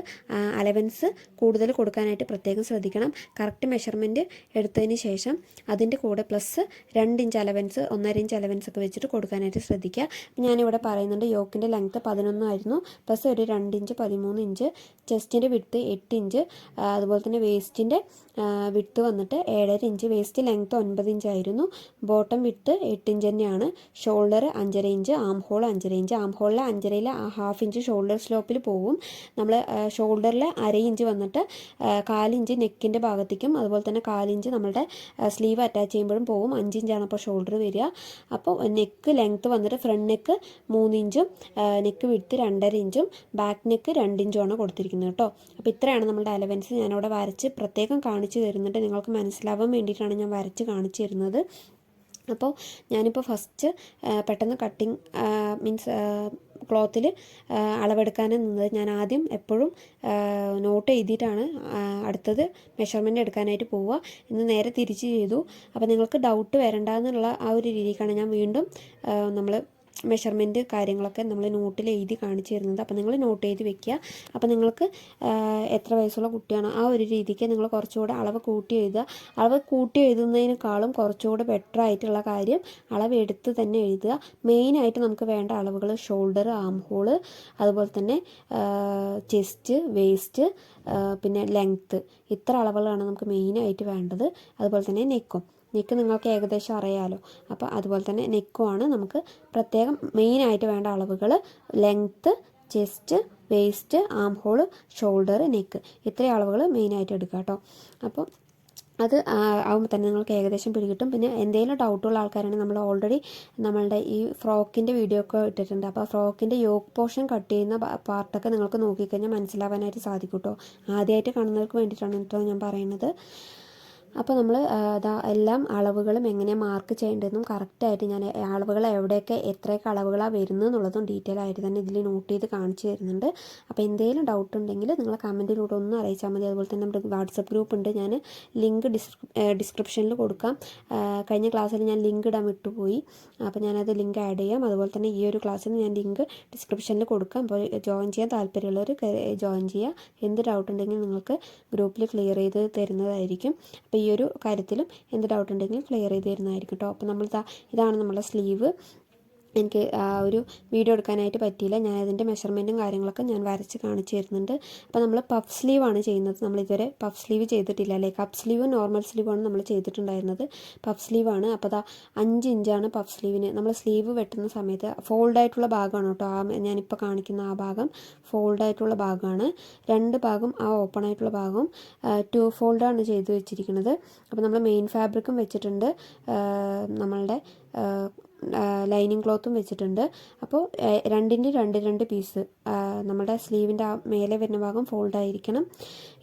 Speaker 1: അലവൻസ് കൂടുതൽ കൊടുക്കാനായിട്ട് പ്രത്യേകം ശ്രദ്ധിക്കണം. കറക്റ്റ് മെഷർമെന്റ് എടുത്തതിന് ശേഷം അതിന്റെ കൂടെ പ്ലസ് രണ്ട് ഇഞ്ച് അലവൻസ് ഒന്നര ഇഞ്ച് അലവൻസ് ഒക്കെ വെച്ചിട്ട് കൊടുക്കാനായിട്ട് ശ്രദ്ധിക്കുക. ഞാനിവിടെ പറയുന്നുണ്ട് യോക്കിന്റെ ലെങ്ത്ത് പതിനൊന്നായിരുന്നു പ്ലസ് ഒരു രണ്ട് ഇഞ്ച് പതിമൂന്ന് ഇഞ്ച് ചെസ്റ്റിന്റെ വിട്ത്ത് എട്ട് ഇഞ്ച് അതുപോലെ തന്നെ വേസ്റ്റിന്റെ വിട്ത്ത് വന്നിട്ട് ഏഴര ഇഞ്ച് വേസ്റ്റ് ലെങ്ത്ത് ഒൻപത് ഇഞ്ച് ആയിരുന്നു. ബോട്ടം വിട്ത്ത് എട്ട് ഇഞ്ച് തന്നെയാണ്. ഷോൾഡർ അഞ്ചര ഇഞ്ച് ആം ഹോൾ അഞ്ചര ഇഞ്ച് ആം ഹോളിലെ അഞ്ചരയിൽ ഹാഫ് ഇഞ്ച് ഷോൾഡർ സ്ലോപ്പിൽ പോകും നമ്മൾ ഷോൾഡറിൽ അര ഇഞ്ച് വന്നിട്ട് ആ, കാലിഞ്ച് നെക്കിന്റെ ഭാഗത്തേക്കും അതുപോലെ തന്നെ കാലിഞ്ച് നമ്മളുടെ സ്ലീവ് അറ്റാച്ച് ചെയ്യുമ്പോഴും പോകും. അഞ്ചിഞ്ചാണ് അപ്പോൾ ഷോൾഡർ വരിക. അപ്പോൾ നെക്ക് ലെങ്ത്ത് വന്നിട്ട് ഫ്രണ്ട് നെക്ക് മൂന്നിഞ്ചും നെക്ക് വിടുത്ത് രണ്ടര ഇഞ്ചും ബാക്ക് നെക്ക് രണ്ടിഞ്ചുമാണ് കൊടുത്തിരിക്കുന്നത് കേട്ടോ. അപ്പോൾ ഇത്രയാണ് നമ്മുടെ അലവൻസ് ഞാനവിടെ വരച്ച് പ്രത്യേകം കാണിച്ചു തരുന്നുണ്ട്. നിങ്ങൾക്ക് മനസ്സിലാവാൻ വേണ്ടിയിട്ടാണ് ഞാൻ വരച്ച് കാണിച്ചു തരുന്നത്. അപ്പോൾ ഞാനിപ്പോൾ ഫസ്റ്റ് പെട്ടെന്ന് കട്ടിങ് മീൻസ് ക്ലോത്തിൽ അളവെടുക്കാൻ നിന്നത്. ഞാൻ ആദ്യം എപ്പോഴും നോട്ട് എഴുതിയിട്ടാണ് അടുത്തത് മെഷർമെന്റ് എടുക്കാനായിട്ട് പോവുക. ഇന്ന് നേരെ തിരിച്ച് ചെയ്തു. അപ്പോൾ നിങ്ങൾക്ക് ഡൗട്ട് വരണ്ടെന്നുള്ള ആ ഒരു രീതിക്കാണ് ഞാൻ വീണ്ടും നമ്മൾ മെഷർമെന്റ് കാര്യങ്ങളൊക്കെ നമ്മൾ നോട്ടിൽ എഴുതി കാണിച്ചു തരുന്നത്. അപ്പോൾ നിങ്ങൾ നോട്ട് ചെയ്ത് വെക്കുക. അപ്പോൾ നിങ്ങൾക്ക് എത്ര വയസ്സുള്ള കുട്ടിയാണോ ആ ഒരു രീതിക്ക് നിങ്ങൾ കുറച്ചുകൂടെ അളവ് കൂട്ടി എഴുതുക. അളവ് കൂട്ടി എഴുതുന്നതിനേക്കാളും കുറച്ചുകൂടെ ബെറ്റർ ആയിട്ടുള്ള കാര്യം അളവ് എടുത്ത് തന്നെ എഴുതുക. മെയിനായിട്ട് നമുക്ക് വേണ്ട അളവുകൾ ഷോൾഡർ ആം ഹോൾ അതുപോലെ തന്നെ ചെസ്റ്റ് വേസ്റ്റ് പിന്നെ ലെങ്ത്ത് ഇത്ര അളവുകളാണ് നമുക്ക് മെയിനായിട്ട് വേണ്ടത്. അതുപോലെ തന്നെ നെക്കും നെക്ക് നിങ്ങൾക്ക് ഏകദേശം അറിയാമല്ലോ അപ്പോൾ അതുപോലെ തന്നെ നെക്കുമാണ് നമുക്ക് പ്രത്യേകം മെയിനായിട്ട് വേണ്ട അളവുകൾ length chest waist arm hole shoulder neck ഇത്രയും അളവുകൾ മെയിനായിട്ട് എടുക്കുക കേട്ടോ അപ്പോൾ അത് ആകുമ്പോൾ തന്നെ നിങ്ങൾക്ക് ഏകദേശം പിടികിട്ടും. പിന്നെ എന്തെങ്കിലും ഡൗട്ടുള്ള ആൾക്കാരാണെങ്കിൽ നമ്മൾ ഓൾറെഡി നമ്മളുടെ ഈ ഫ്രോക്കിന്റെ വീഡിയോ ഒക്കെ ഇട്ടിട്ടുണ്ട്. അപ്പോൾ ഫ്രോക്കിന്റെ യോക്ക് പോർഷൻ കട്ട് ചെയ്യുന്ന പാർട്ടൊക്കെ നിങ്ങൾക്ക് നോക്കിക്കഴിഞ്ഞാൽ മനസ്സിലാവാനായിട്ട് സാധിക്കും കേട്ടോ ആദ്യമായിട്ട് കാണുന്നവർക്ക് വേണ്ടിയിട്ടാണ് കേട്ടോ ഞാൻ പറയുന്നത്. അപ്പോൾ നമ്മൾ എല്ലാം അളവുകളും എങ്ങനെ മാർക്ക് ചെയ്യേണ്ടതെന്നും കറക്റ്റായിട്ട് ഞാൻ അളവുകൾ എവിടെയൊക്കെ എത്രയൊക്കെ അളവുകളാണ് വരുന്നത് എന്നുള്ളതും ഡീറ്റെയിൽ ആയിട്ട് തന്നെ ഇതിൽ നോട്ട് ചെയ്ത് കാണിച്ചു തരുന്നുണ്ട്. അപ്പോൾ എന്തെങ്കിലും ഡൗട്ട് ഉണ്ടെങ്കിൽ നിങ്ങൾ കമന്റിലൂടെ ഒന്ന് അറിയിച്ചാൽ മതി. അതുപോലെ തന്നെ നമ്മുടെ വാട്സപ്പ് ഗ്രൂപ്പ് ഉണ്ട്. ഞാൻ ലിങ്ക് ഡിസ്ക്രിപ്ഷനിൽ കൊടുക്കാം. കഴിഞ്ഞ ക്ലാസ്സിൽ ഞാൻ ലിങ്ക് ഇടാൻ വിട്ടുപോയി. അപ്പോൾ ഞാനത് ലിങ്ക് ആഡ് ചെയ്യാം. അതുപോലെ തന്നെ ഈ ഒരു ക്ലാസ്സിൽ ഞാൻ ലിങ്ക് ഡിസ്ക്രിപ്ഷനിൽ കൊടുക്കാം. അപ്പോൾ ജോയിൻ ചെയ്യാൻ താല്പര്യമുള്ളവർ ജോയിൻ ചെയ്യുക എന്ത് ഡൗട്ട് ഉണ്ടെങ്കിലും നിങ്ങൾക്ക് ഗ്രൂപ്പിൽ ക്ലിയർ ചെയ്ത് തരുന്നതായിരിക്കും. അപ്പോൾ ഈ ഒരു കാര്യത്തിലും എന്ത് ഡൗട്ട് ഉണ്ടെങ്കിലും ക്ലിയർ ചെയ്ത് തരുന്നതായിരിക്കും. കേട്ടോ അപ്പോൾ നമ്മൾ ഇതാണ് നമ്മുടെ സ്ലീവ് എനിക്ക് ആ ഒരു വീഡിയോ എടുക്കാനായിട്ട് പറ്റിയില്ല. ഞാൻ അതിന്റെ മെഷർമെന്റും കാര്യങ്ങളൊക്കെ ഞാൻ വരച്ച് കാണിച്ചു തരുന്നുണ്ട്. അപ്പോൾ നമ്മൾ പഫ് സ്ലീവ് ആണ് ചെയ്യുന്നത്. നമ്മൾ ഇതുവരെ പഫ് സ്ലീവ് ചെയ്തിട്ടില്ല. അല്ലേ കപ്പ് സ്ലീവ് നോർമൽ സ്ലീവാണ് നമ്മൾ ചെയ്തിട്ടുണ്ടായിരുന്നത്. പഫ് സ്ലീവ് ആണ്. അപ്പോൾ അതാ അഞ്ച് ഇഞ്ചാണ് പഫ് സ്ലീവിന് നമ്മൾ സ്ലീവ് വെട്ടുന്ന സമയത്ത് ഫോൾഡായിട്ടുള്ള ഭാഗമാണ് കേട്ടോ. ആ ഞാനിപ്പോൾ കാണിക്കുന്ന ആ ഭാഗം ഫോൾഡായിട്ടുള്ള ഭാഗമാണ്. രണ്ട് ഭാഗം ആ ഓപ്പൺ ആയിട്ടുള്ള ഭാഗവും ടു ഫോൾഡാണ് ചെയ്തു വെച്ചിരിക്കുന്നത്. അപ്പോൾ നമ്മൾ മെയിൻ ഫാബ്രിക്കും വെച്ചിട്ടുണ്ട്. നമ്മളുടെ ലൈനിങ് ക്ലോത്തും വെച്ചിട്ടുണ്ട്. അപ്പോൾ രണ്ടിന്റെ രണ്ട് രണ്ട് പീസ് നമ്മുടെ സ്ലീവിന്റെ ആ മേലെ വരുന്ന ഭാഗം ഫോൾഡ് ആയിരിക്കണം.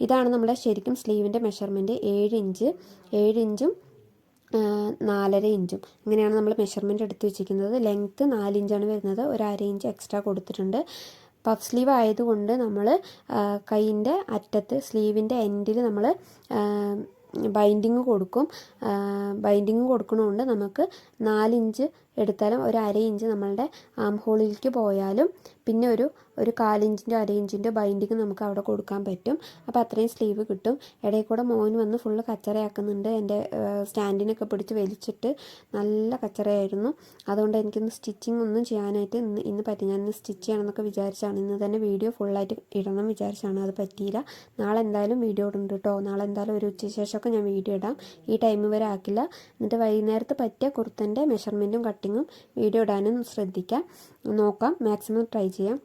Speaker 1: ഇതാണ് നമ്മുടെ ശരിക്കും സ്ലീവിന്റെ മെഷർമെന്റ് ഏഴ് ഇഞ്ച് ഏഴ് ഇഞ്ചും നാലര ഇഞ്ചും. ഇങ്ങനെയാണ് നമ്മൾ മെഷർമെന്റ് എടുത്ത് വെച്ചിരിക്കുന്നത്. ലെങ്ത്ത് നാല് ഇഞ്ചാണ് വരുന്നത്. ഒരു അര ഇഞ്ച് എക്സ്ട്രാ കൊടുത്തിട്ടുണ്ട്. പഫ് സ്ലീവ് ആയതുകൊണ്ട് നമ്മൾ കൈയിന്റെ അറ്റത്ത് സ്ലീവിന്റെ എൻഡിൽ നമ്മൾ ബൈൻഡിങ് കൊടുക്കും. ബൈൻഡിങ് കൊടുക്കണതുകൊണ്ട് നമുക്ക് നാലിഞ്ച് എടുത്താലും ഒരു അര ഇഞ്ച് നമ്മളുടെ ആം ഹോളിലേക്ക് പോയാലും പിന്നെ ഒരു ഒരു കാലിഞ്ചിന്റെ അര ഇഞ്ചിന്റെ ബൈൻഡിങ് നമുക്ക് അവിടെ കൊടുക്കാൻ പറ്റും. അപ്പോൾ അത്രയും സ്ലീവ് കിട്ടും. ഇടയിൽ കൂടെ മോൻ വന്ന് ഫുള്ള് കച്ചറയാക്കുന്നുണ്ട്. എന്റെ സ്റ്റാൻഡിനൊക്കെ പിടിച്ച് വലിച്ചിട്ട് നല്ല കച്ചറയായിരുന്നു. അതുകൊണ്ട് എനിക്കിന്ന് സ്റ്റിച്ചിങ് ഒന്നും ചെയ്യാനായിട്ട് ഇന്ന് ഇന്ന് പറ്റി. ഞാൻ ഇന്ന് സ്റ്റിച്ച് ചെയ്യണമെന്നൊക്കെ വിചാരിച്ചാണ്. ഇന്ന് തന്നെ വീഡിയോ ഫുള്ളായിട്ട് ഇടണം വിചാരിച്ചാണ്. അത് പറ്റിയില്ല. നാളെ എന്തായാലും വീഡിയോ ഇടുന്നുണ്ട് കേട്ടോ നാളെ എന്തായാലും ഒരു ഉച്ചശേഷമൊക്കെ ഞാൻ വീഡിയോ ഇടാം. ഈ ടൈം വരെ ആക്കില്ല. എന്നിട്ട് വൈകുന്നേരത്ത് പറ്റിയ കുർത്തന്റെ മെഷർമെന്റും കട്ടിങ്ങും വീഡിയോ ഇടാനും ശ്രദ്ധിക്കാം. നോക്കാം. മാക്സിമം ട്രൈ ചെയ്യാം.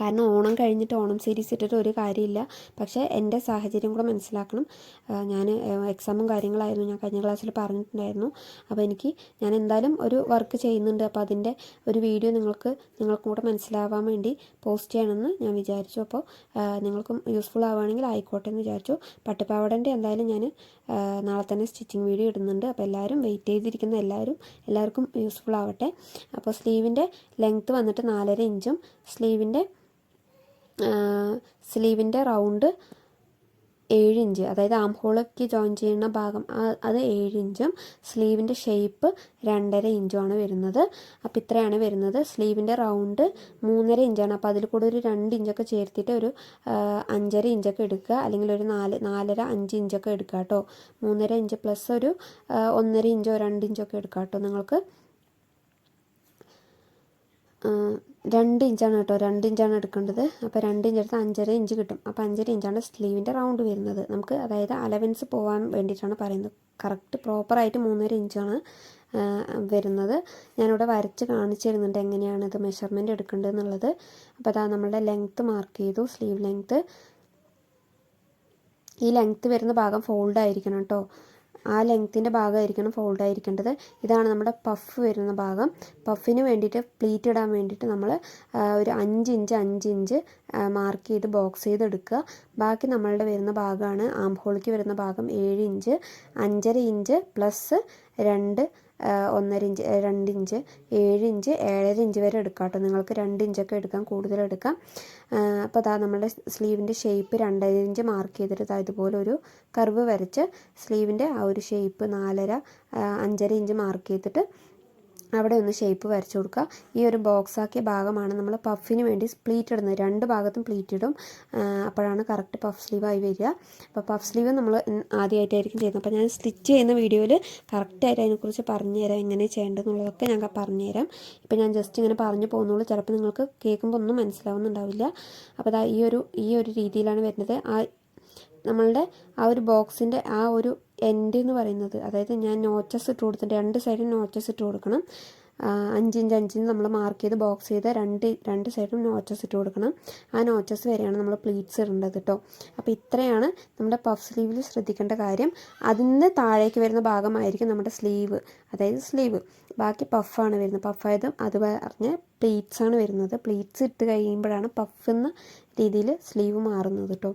Speaker 1: കാരണം ഓണം കഴിഞ്ഞിട്ട് ഓണം സീരീസ് ഇട്ടിട്ട് ഒരു കാര്യമില്ല. പക്ഷേ എന്റെ സാഹചര്യം കൂടെ മനസ്സിലാക്കണം. ഞാൻ എക്സാമും കാര്യങ്ങളായിരുന്നു. ഞാൻ കഴിഞ്ഞ ക്ലാസ്സിൽ പറഞ്ഞിട്ടുണ്ടായിരുന്നു. അപ്പോൾ എനിക്ക് ഞാൻ എന്തായാലും ഒരു വർക്ക് ചെയ്യുന്നുണ്ട്. അപ്പോൾ അതിന്റെ ഒരു വീഡിയോ നിങ്ങൾക്ക് നിങ്ങൾക്കും കൂടെ മനസ്സിലാവാൻ വേണ്ടി പോസ്റ്റ് ചെയ്യണമെന്ന് ഞാൻ വിചാരിച്ചു. അപ്പോൾ നിങ്ങൾക്കും യൂസ്ഫുൾ ആവുകയാണെങ്കിൽ ആയിക്കോട്ടെ എന്ന് വിചാരിച്ചു. പട്ടുപാവടന്റെ എന്തായാലും ഞാൻ നാളെ തന്നെ സ്റ്റിച്ചിങ് വീഡിയോ ഇടുന്നുണ്ട്. അപ്പോൾ എല്ലാവരും വെയിറ്റ് ചെയ്തിരിക്കുന്ന എല്ലാവരും എല്ലാവർക്കും യൂസ്ഫുൾ ആവട്ടെ. അപ്പോൾ സ്ലീവിന്റെ ലെങ്ത്ത് വന്നിട്ട് നാലര ഇഞ്ചും സ്ലീവിന്റെ സ്ലീവിന്റെ റൗണ്ട് ഏഴ് ഇഞ്ച്. അതായത് ആം ഹോളൊക്കെ ജോയിൻ ചെയ്യുന്ന ഭാഗം അത് ഏഴ് ഇഞ്ചും സ്ലീവിന്റെ ഷേപ്പ് രണ്ടര ഇഞ്ചുമാണ് വരുന്നത്. അപ്പോൾ ഇത്രയാണ് വരുന്നത്. സ്ലീവിന്റെ റൗണ്ട് മൂന്നര ഇഞ്ചാണ്. അപ്പോൾ അതിൽ കൂടെ ഒരു രണ്ട് ഇഞ്ചൊക്കെ ചേർത്തിട്ട് ഒരു അഞ്ചര ഇഞ്ചൊക്കെ എടുക്കുക. അല്ലെങ്കിൽ ഒരു നാല് നാലര അഞ്ച് ഇഞ്ചൊക്കെ എടുക്കുക കേട്ടോ. മൂന്നര ഇഞ്ച് പ്ലസ് ഒരു ഒന്നര ഇഞ്ചോ രണ്ട് ഇഞ്ചൊക്കെ എടുക്കുക കേട്ടോ നിങ്ങൾക്ക്. രണ്ട് ഇഞ്ചാണ് കേട്ടോ. രണ്ട് ഇഞ്ചാണ് എടുക്കേണ്ടത്. അപ്പോൾ രണ്ട് ഇഞ്ച് എടുത്ത് അഞ്ചര ഇഞ്ച് കിട്ടും. അപ്പോൾ അഞ്ചര ഇഞ്ചാണ് സ്ലീവിന്റെ റൗണ്ട് വരുന്നത്. നമുക്ക് അതായത് അലവൻസ് പോകാൻ വേണ്ടിയിട്ടാണ് പറയുന്നത്. കറക്റ്റ് പ്രോപ്പറായിട്ട് മൂന്നര ഇഞ്ചാണ് വരുന്നത്. ഞാനിവിടെ വരച്ച് കാണിച്ചു തരുന്നുണ്ട് എങ്ങനെയാണ് ഇത് മെഷർമെന്റ് എടുക്കേണ്ടത് എന്നുള്ളത് അപ്പോൾ അതാ നമ്മളുടെ ലെങ്ത്ത് മാർക്ക് ചെയ്തു സ്ലീവ് ലെങ്ത്ത്. ഈ ലെങ്ത്ത് വരുന്ന ഭാഗം ഫോൾഡ് ആയിരിക്കണം കേട്ടോ. ആ ലെങ്ത്തിന്റെ ഭാഗമായിരിക്കണം ഫോൾഡ് ആയിരിക്കേണ്ടത്. ഇതാണ് നമ്മുടെ പഫ് വരുന്ന ഭാഗം. പഫിന് വേണ്ടിയിട്ട് പ്ലീറ്റ് ഇടാൻ വേണ്ടിയിട്ട് നമ്മൾ ഒരു അഞ്ച് ഇഞ്ച് അഞ്ച് ഇഞ്ച് മാർക്ക് ചെയ്ത് ബോക്സ് ചെയ്ത് എടുക്കുക ബാക്കി നമ്മളുടെ വരുന്ന ഭാഗമാണ് ആം ഹോളിക്ക് വരുന്ന ഭാഗം ഏഴ് ഇഞ്ച് അഞ്ചര ഇഞ്ച് പ്ലസ് രണ്ട് ഒന്നര ഇഞ്ച് രണ്ട് ഇഞ്ച് ഏഴ് ഇഞ്ച് ഏഴര ഇഞ്ച് വരെ എടുക്കാം കേട്ടോ. നിങ്ങൾക്ക് രണ്ട് ഇഞ്ചൊക്കെ എടുക്കാം കൂടുതൽ എടുക്കാം. അപ്പോൾ അതാ നമ്മുടെ സ്ലീവിന്റെ ഷേപ്പ് രണ്ടര ഇഞ്ച് മാർക്ക് ചെയ്തിട്ട് ഇതുപോലെ ഒരു കർവ് വരച്ച് സ്ലീവിന്റെ ആ ഒരു ഷേപ്പ് നാലര അഞ്ചര ഇഞ്ച് മാർക്ക് ചെയ്തിട്ട് അവിടെ ഒന്ന് ഷേപ്പ് വരച്ചു കൊടുക്കുക. ഈ ഒരു ബോക്സ് ആക്കിയ ഭാഗമാണ് നമ്മൾ പഫിന് വേണ്ടി പ്ലീറ്റ് ഇടുന്നത്. രണ്ട് ഭാഗത്തും പ്ലീറ്റ് ഇടും. അപ്പോഴാണ് കറക്റ്റ് പഫ് സ്ലീവായി വരിക. അപ്പോൾ പഫ് സ്ലീവ് നമ്മൾ ആദ്യമായിട്ടായിരിക്കും ചെയ്യുന്നത്. അപ്പോൾ ഞാൻ സ്റ്റിച്ച് ചെയ്യുന്ന വീഡിയോയിൽ കറക്റ്റായിട്ട് അതിനെക്കുറിച്ച് പറഞ്ഞുതരാം എങ്ങനെ ചെയ്യേണ്ടതെന്നുള്ളതൊക്കെ ഞാൻ പറഞ്ഞുതരാം ഇപ്പോൾ ഞാൻ ജസ്റ്റ് ഇങ്ങനെ പറഞ്ഞു പോകുന്നുള്ളൂ. ചിലപ്പോൾ നിങ്ങൾക്ക് കേൾക്കുമ്പോൾ ഒന്നും മനസ്സിലാവുന്നുണ്ടാവില്ല. അപ്പോൾ അതാ ഈ ഒരു ഈ ഒരു രീതിയിലാണ് വരുന്നത്. ആ നമ്മളുടെ ആ ഒരു ബോക്സിന്റെ ആ ഒരു എൻഡ് എന്ന് പറയുന്നത്. അതായത് ഞാൻ നോച്ചസ് ഇട്ട് കൊടുത്തിട്ട് രണ്ട് സൈഡും നോച്ചസ് ഇട്ട് കൊടുക്കണം. അഞ്ചിഞ്ച് അഞ്ചിഞ്ച് നമ്മൾ മാർക്ക് ചെയ്ത് ബോക്സ് ചെയ്ത് രണ്ട് രണ്ട് സൈഡും നോച്ചസ് ഇട്ട് കൊടുക്കണം. ആ നോച്ചസ് വരെയാണ് നമ്മൾ പ്ലീറ്റ്സ് ഇടേണ്ടത് കേട്ടോ അപ്പോൾ ഇത്രയാണ് നമ്മുടെ പഫ് സ്ലീവിൽ ശ്രദ്ധിക്കേണ്ട കാര്യം. അതിന് താഴേക്ക് വരുന്ന ഭാഗമായിരിക്കും നമ്മുടെ സ്ലീവ് അതായത് സ്ലീവ് ബാക്കി പഫാണ് വരുന്നത്. പഫായതും അത് പറഞ്ഞ് പ്ലീറ്റ്സ് ആണ് വരുന്നത്. പ്ലീറ്റ്സ് ഇട്ട് കഴിയുമ്പോഴാണ് പഫ് എന്ന രീതിയിൽ സ്ലീവ് മാറുന്നത് കേട്ടോ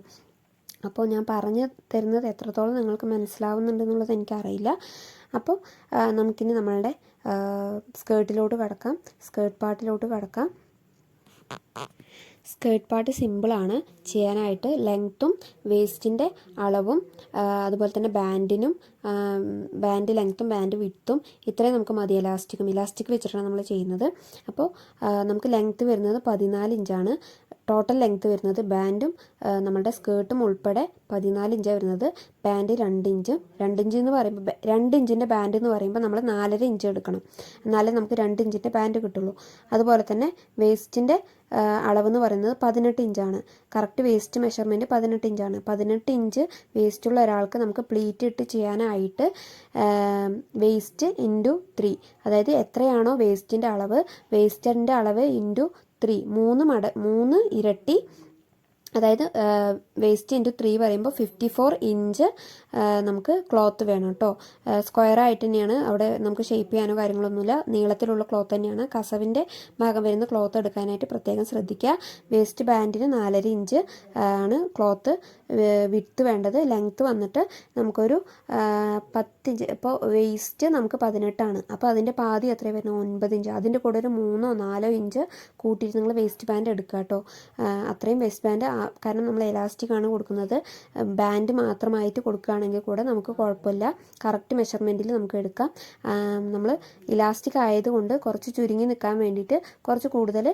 Speaker 1: അപ്പോൾ ഞാൻ പറഞ്ഞു തരുന്നത് എത്രത്തോളം നിങ്ങൾക്ക് മനസ്സിലാവുന്നുണ്ടെന്നുള്ളത് എനിക്കറിയില്ല. അപ്പോൾ നമുക്കിനി നമ്മളുടെ സ്കേർട്ടിലോട്ട് കടക്കാം. സ്കേർട്ട് പാർട്ടിലോട്ട് കടക്കാം. സ്കേർട്ട് പാർട്ട് സിമ്പിളാണ്. ചെയ്യാനായിട്ട് ലെങ്ത്തും വേസ്റ്റിന്റെ അളവും അതുപോലെ തന്നെ ബാൻഡിനും ബാൻഡ് ലെങ്ത്തും ബാൻഡ് വിട്ടും ഇത്രയും നമുക്ക് മതി ഇലാസ്റ്റിക്കും. ഇലാസ്റ്റിക് വെച്ചിട്ടാണ് നമ്മൾ ചെയ്യുന്നത്. അപ്പോൾ നമുക്ക് ലെങ്ത്ത് വരുന്നത് പതിനാല് ഇഞ്ചാണ്. ടോട്ടൽ ലെങ്ത്ത് വരുന്നത് ബാൻഡും നമ്മുടെ സ്കേർട്ടും ഉൾപ്പെടെ പതിനാല് ഇഞ്ചാണ് വരുന്നത്. ബാൻഡ് രണ്ട് ഇഞ്ചും രണ്ട് ഇഞ്ച് എന്ന് പറയുമ്പോൾ രണ്ട് ഇഞ്ചിന്റെ ബാൻഡ് എന്ന് പറയുമ്പോൾ നമ്മൾ നാലര ഇഞ്ച് എടുക്കണം. എന്നാലേ നമുക്ക് രണ്ട് ഇഞ്ചിന്റെ ബാൻഡ് കിട്ടുള്ളൂ. അതുപോലെ തന്നെ വേസ്റ്റിന്റെ അളവെന്ന് പറയുന്നത് പതിനെട്ട് ഇഞ്ചാണ് കറക്റ്റ് വേസ്റ്റ് മെഷർമെന്റ് പതിനെട്ട് ഇഞ്ചാണ് പതിനെട്ട് ഇഞ്ച് വേസ്റ്റുള്ള ഒരാൾക്ക് നമുക്ക് പ്ലീറ്റ് ഇട്ട് ചെയ്യാനായിട്ട് വേസ്റ്റ് ഇന്റു ത്രീ അതായത് എത്രയാണോ വേസ്റ്റിന്റെ അളവ് വേസ്റ്റിന്റെ അളവ് ഇന്റു ത്രീ മൂന്ന് മട മൂന്ന് ഇരട്ടി അതായത് വേസ്റ്റ് ഇന്റു ത്രീ പറയുമ്പോൾ ഫിഫ്റ്റി ഫോർ ഇഞ്ച് നമുക്ക് ക്ലോത്ത് വേണം കേട്ടോ സ്ക്വയർ ആയിട്ട് തന്നെയാണ്. അവിടെ നമുക്ക് ഷേപ്പ് ചെയ്യാനോ കാര്യങ്ങളൊന്നുമില്ല. നീളത്തിലുള്ള ക്ലോത്ത് തന്നെയാണ്. കസവിന്റെ ഭാഗം വരുന്ന ക്ലോത്ത് എടുക്കാനായിട്ട് പ്രത്യേകം ശ്രദ്ധിക്കുക. വേസ്റ്റ് ബാൻഡിന് നാലര ഇഞ്ച് ആണ് ക്ലോത്ത് വിത്ത് വേണ്ടത്. ലെങ്ത്ത് വന്നിട്ട് നമുക്കൊരു പത്ത് ഇഞ്ച് ഇപ്പോൾ വേസ്റ്റ് നമുക്ക് പതിനെട്ടാണ്. അപ്പോൾ അതിന്റെ പാതി എത്ര വരുന്നത്? ഒൻപത് ഇഞ്ച് അതിന്റെ കൂടെ ഒരു മൂന്നോ നാലോ ഇഞ്ച് കൂട്ടിയിട്ട് നിങ്ങൾ വേസ്റ്റ് ബാൻഡ് എടുക്കുക കേട്ടോ അത്രയും വേസ്റ്റ് ബാൻഡ് കാരണം നമ്മൾ ഇലാസ്റ്റിക് ആണ് കൊടുക്കുന്നത്. ബാൻഡ് മാത്രമായിട്ട് കൊടുക്കുകയാണെങ്കിൽ കൂടെ നമുക്ക് കുഴപ്പമില്ല. കറക്റ്റ് മെഷർമെന്റിൽ നമുക്ക് എടുക്കാം. നമ്മൾ ഇലാസ്റ്റിക് ആയതുകൊണ്ട് കുറച്ച് ചുരുങ്ങി നിൽക്കാൻ വേണ്ടിയിട്ട് കുറച്ച് കൂടുതൽ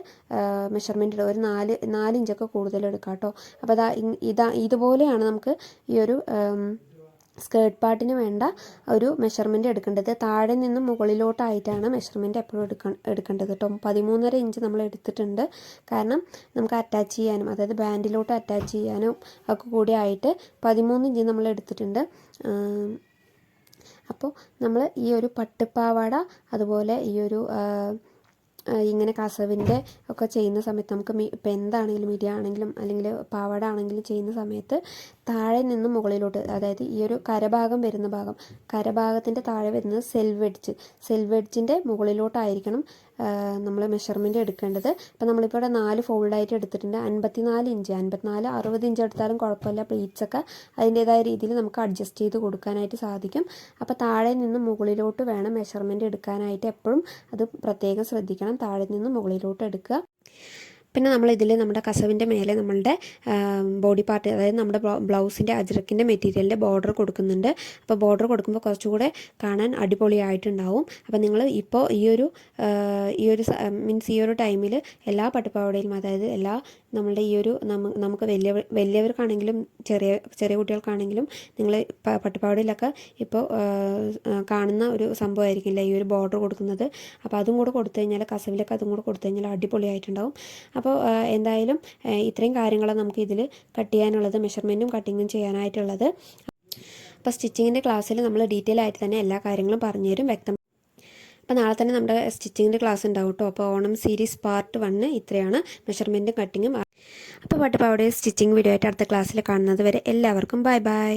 Speaker 1: മെഷർമെന്റ് ഒരു നാല് നാല് ഇഞ്ചൊക്കെ കൂടുതൽ എടുക്കാം കേട്ടോ. അപ്പോൾ അതാ ഇതാ ഇതുപോലെയാണ് നമുക്ക് ഈ ഒരു സ്കേർട്ട് പാർട്ടിന് വേണ്ട ഒരു മെഷർമെന്റ് എടുക്കേണ്ടത്. താഴെ നിന്ന് മുകളിലോട്ടായിട്ടാണ് മെഷർമെന്റ് എപ്പോഴും എടുക്ക എടുക്കേണ്ടത് കേട്ടോ പതിമൂന്നര ഇഞ്ച് നമ്മൾ എടുത്തിട്ടുണ്ട്. കാരണം നമുക്ക് അറ്റാച്ച് ചെയ്യാനും അതായത് ബാൻഡിലോട്ട് അറ്റാച്ച് ചെയ്യാനും ഒക്കെ കൂടി ആയിട്ട് പതിമൂന്ന് ഇഞ്ച് നമ്മൾ എടുത്തിട്ടുണ്ട്. അപ്പോൾ നമ്മൾ ഈ ഒരു പട്ടുപ്പാവാട അതുപോലെ ഈ ഒരു ഇങ്ങനെ കസവിന്റെ ഒക്കെ ചെയ്യുന്ന സമയത്ത് നമുക്ക് മി ഇപ്പം എന്താണെങ്കിലും മിരിയാണെങ്കിലും അല്ലെങ്കിൽ പാവാട ആണെങ്കിലും ചെയ്യുന്ന സമയത്ത് താഴെ നിന്ന് മുകളിലോട്ട് അതായത് ഈ ഒരു കരഭാഗം വരുന്ന ഭാഗം കരഭാഗത്തിന്റെ താഴെ വരുന്നത് സെൽവെഡ്ജ് സെൽവെഡ്ജിന്റെ മുകളിലോട്ടായിരിക്കണം നമ്മൾ മെഷർമെന്റ് എടുക്കേണ്ടത്. അപ്പോൾ നമ്മളിപ്പോൾ ഇവിടെ നാല് ഫോൾഡായിട്ട് എടുത്തിട്ടുണ്ട്. അൻപത്തിനാല് ഇഞ്ച് അൻപത്തിനാല് അറുപത് ഇഞ്ച് എടുത്താലും കുഴപ്പമില്ല. പ്ലീറ്റ്സൊക്കെ അതിന്റേതായ രീതിയിൽ നമുക്ക് അഡ്ജസ്റ്റ് ചെയ്ത് കൊടുക്കാനായിട്ട് സാധിക്കും. അപ്പോൾ താഴെ നിന്ന് മുകളിലോട്ട് വേണം മെഷർമെന്റ് എടുക്കാനായിട്ട് എപ്പോഴും അത് പ്രത്യേകം ശ്രദ്ധിക്കണം. താഴെ നിന്ന് മുകളിലോട്ട് എടുക്കുക. പിന്നെ നമ്മൾ ഇതിൽ നമ്മുടെ കസവിന്റെ മേലെ നമ്മളുടെ ബോഡി പാർട്ട് അതായത് നമ്മുടെ ബ്ലൗസിന്റെ അജ്രക്കിന്റെ മെറ്റീരിയലിന്റെ ബോർഡർ കൊടുക്കുന്നുണ്ട്. അപ്പോൾ ബോർഡർ കൊടുക്കുമ്പോൾ കുറച്ചുകൂടെ കാണാൻ അടിപൊളിയായിട്ടുണ്ടാവും. അപ്പോൾ നിങ്ങൾ ഇപ്പോൾ ഈ ഒരു ഈ ഒരു മീൻസ് ഈ ഒരു ടൈമിൽ എല്ലാ പട്ടുപാവടയിലും അതായത് എല്ലാ നമ്മളുടെ ഈ ഒരു നമു നമുക്ക് വലിയ വലിയവർക്കാണെങ്കിലും ചെറിയ ചെറിയ കുട്ടികൾക്കാണെങ്കിലും നിങ്ങൾ പട്ടുപാവാടയിലൊക്കെ ഇപ്പോൾ കാണുന്ന ഒരു സംഭവമായിരിക്കില്ല? ഈ ഒരു ബോർഡർ കൊടുക്കുന്നത്. അപ്പോൾ അതും കൂടെ കൊടുത്തു കഴിഞ്ഞാൽ കസവിലൊക്കെ അതും കൂടെ കൊടുത്തു കഴിഞ്ഞാൽ അടിപൊളിയായിട്ടുണ്ടാവും. അപ്പോൾ എന്തായാലും ഇത്രയും കാര്യങ്ങളാണ് നമുക്ക് ഇതിൽ കട്ട് ചെയ്യാനുള്ളത് മെഷർമെന്റും കട്ടിങ്ങും ചെയ്യാനായിട്ടുള്ളത്. അപ്പോൾ സ്റ്റിച്ചിങ്ങിന്റെ ക്ലാസ്സിൽ നമ്മൾ ഡീറ്റെയിൽ ആയിട്ട് തന്നെ എല്ലാ കാര്യങ്ങളും പറഞ്ഞുതരും വ്യക്തം അപ്പോൾ നാളെ തന്നെ നമ്മുടെ സ്റ്റിച്ചിങ്ങിന്റെ ക്ലാസ് ഉണ്ടാവും കേട്ടോ അപ്പോൾ ഓണം സീരീസ് പാർട്ട് വണ്ണ് ഇത്രയാണ്. മെഷർമെന്റും കട്ടിങ്ങും അപ്പോൾ പട്ടുപാവയുടെ സ്റ്റിച്ചിങ് വീഡിയോ ആയിട്ട് അടുത്ത ക്ലാസ്സിൽ കാണുന്നത് വരെ എല്ലാവർക്കും ബൈ ബൈ